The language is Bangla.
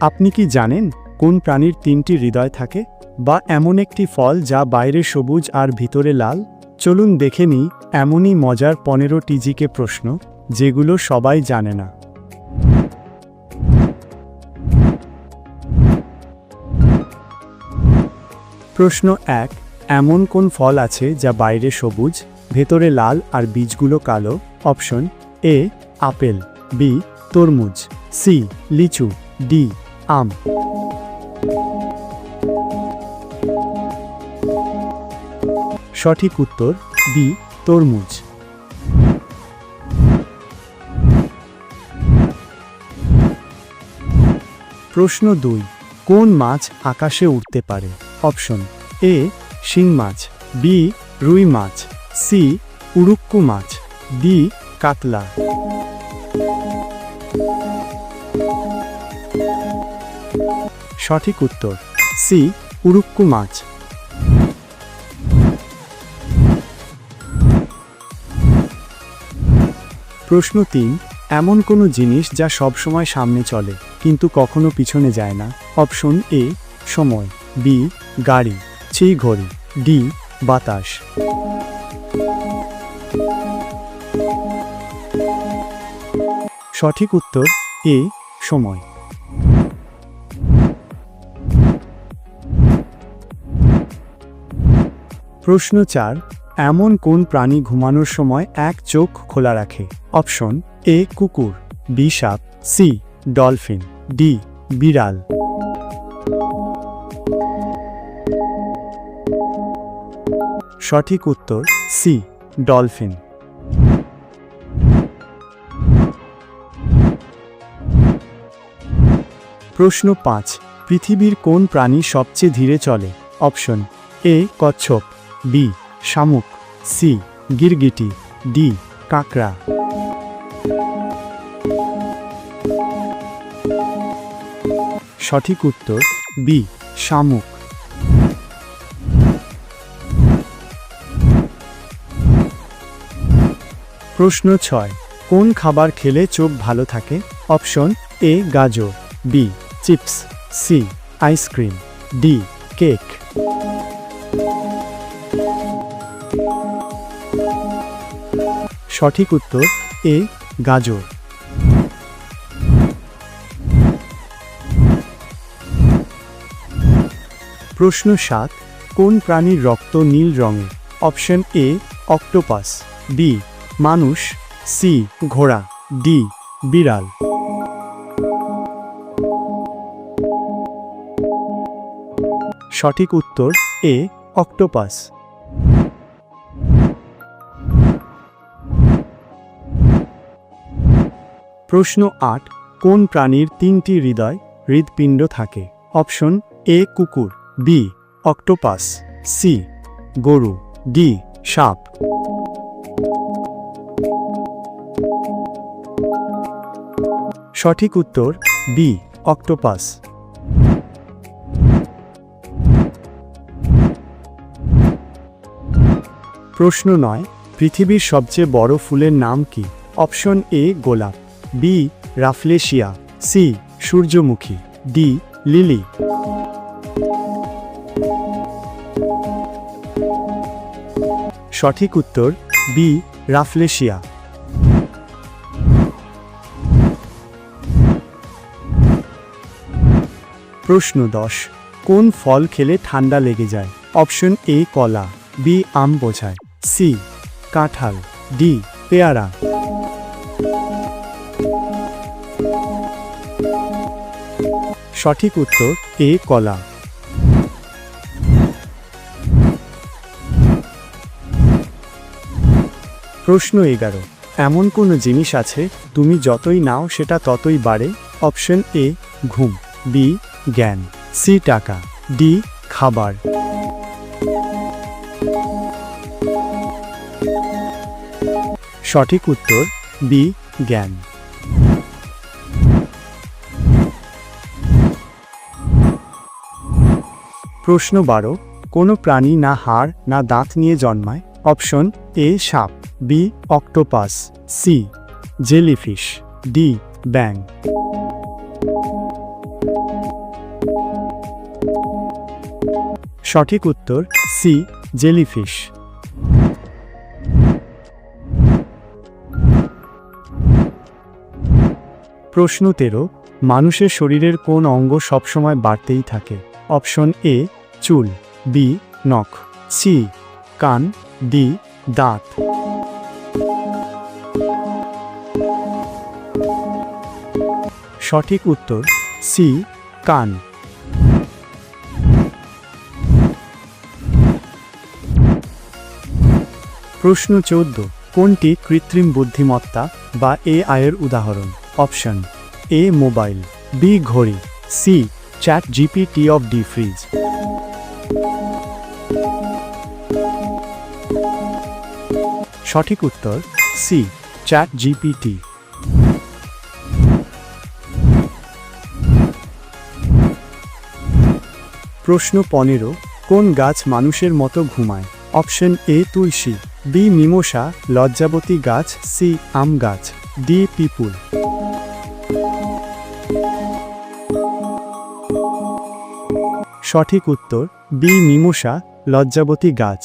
আপনি কি জানেন কোন প্রাণীর তিনটি হৃদয় থাকে? বা এমন একটি ফল যা বাইরে সবুজ আর ভিতরে লাল? চলুন দেখে নিই এমনই মজার পনেরো টিজিকে প্রশ্ন, যেগুলো সবাই জানে না। প্রশ্ন এক, এমন কোন ফল আছে যা বাইরে সবুজ, ভেতরে লাল আর বীজগুলো কালো? অপশন এ, আপেল, বি, তরমুজ, সি, লিচু, ডি আম। সঠিক উত্তর, বি, তরমুজ। প্রশ্ন দুই, কোন মাছ আকাশে উঠতে পারে? অপশন, এ, শিং মাছ, বি, রুই মাছ, সি, উড়ুক্কু মাছ, ডি, কাতলা। সঠিক উত্তর, সি উড়ুক্কু মাছ। প্রশ্ন তিন, এমন কোনো জিনিস যা সবসময় সামনে চলে, কিন্তু কখনো পিছনে যায় না? অপশন এ, সময়। বি, গাড়ি। সি, ঘড়ি। ডি, বাতাস। সঠিক উত্তর, এ, সময়। প্রশ্ন চার, এমন কোন প্রাণী ঘুমানোর সময় এক চোখ খোলা রাখে? অপশন, এ কুকুর, বি সাপ, সি ডলফিন, ডি বিড়াল। সঠিক উত্তর, সি ডলফিন। প্রশ্ন পাঁচ, পৃথিবীর কোন প্রাণী সবচেয়ে ধীরে চলে? অপশন, এ কচ্ছপ। বি, শামুক, সি, গিরগিটি, ডি, কাকড়া। সঠিক উত্তর, বি, শামুক। প্রশ্ন ছয়, কোন খাবার খেলে চোখ ভালো থাকে? অপশন, এ, গাজর, B, chips, C, ice cream, D, cake. সঠিক উত্তর এ, গাজর। প্রশ্ন সাত, কোন প্রাণীর রক্ত নীল রঙের অপশন এ, অক্টোপাস। বি, মানুষ। সি, ঘোড়া। ডি, বিড়াল। সঠিক উত্তর এ, অক্টোপাস। প্রশ্ন আট, কোন প্রাণীর তিনটি হৃদয় হৃদপিণ্ড থাকে? অপশন এ, কুকুর, বি, অক্টোপাস, সি, গরু, ডি, সাপ। সঠিক উত্তর, বি, অক্টোপাস। প্রশ্ন নয়, পৃথিবীর সবচেয়ে বড় ফুলের নাম কি? অপশন এ, গোলাপ। বি, রাফলেশিয়া, সি, সূর্যমুখী, ডি, লিলি। সঠিক উত্তর, বি, রাফলেশিয়া। প্রশ্ন দশ, কোন ফল খেলে ঠান্ডা লেগে যায়? অপশন এ, কলা, বি, আম বোঝায়, সি, কাঁঠাল, ডি, পেয়ারা। সঠিক উত্তর এ কলা? প্রশ্ন এগারো। এমন কোনো জিনিস আছে, তুমি যতই নাও সেটা ততই বাড়ে? অপশন এ, ঘুম। বি, জ্ঞান। সি, টাকা। ডি, খাবার। সঠিক উত্তর, বি, জ্ঞান। প্রশ্ন বারো, কোনো প্রাণী না হাড় না দাঁত নিয়ে জন্মায়? অপশন এ, সাপ, B, octopus, C, jellyfish, D ব্যাং সঠিক উত্তর, সি, জেলিফিশ। প্রশ্ন তেরো, মানুষের শরীরের কোন অঙ্গ সবসময় বাড়তেই থাকে? অপশন এ, চুল, বি, নখ, সি, কান, ডি, দাঁত। সঠিক উত্তর, সি, কান। প্রশ্ন চৌদ্দ, কোনটি কৃত্রিম বুদ্ধিমত্তা বা এ আয়ের উদাহরণ? অপশন, এ, মোবাইল, বি, ঘড়ি, C chat GPT of D fridge সঠিক উত্তর সি চ্যাট জিপিটি প্রশ্ন পনেরো, কোন গাছ মানুষের মতো ঘুমায়? Option A Tulsi. B mimosa. লজ্জাবতী গাছ। সি আম গাছ। ডি পিপুল। সঠিক উত্তর বি মিমোসা লজ্জাবতী গাছ।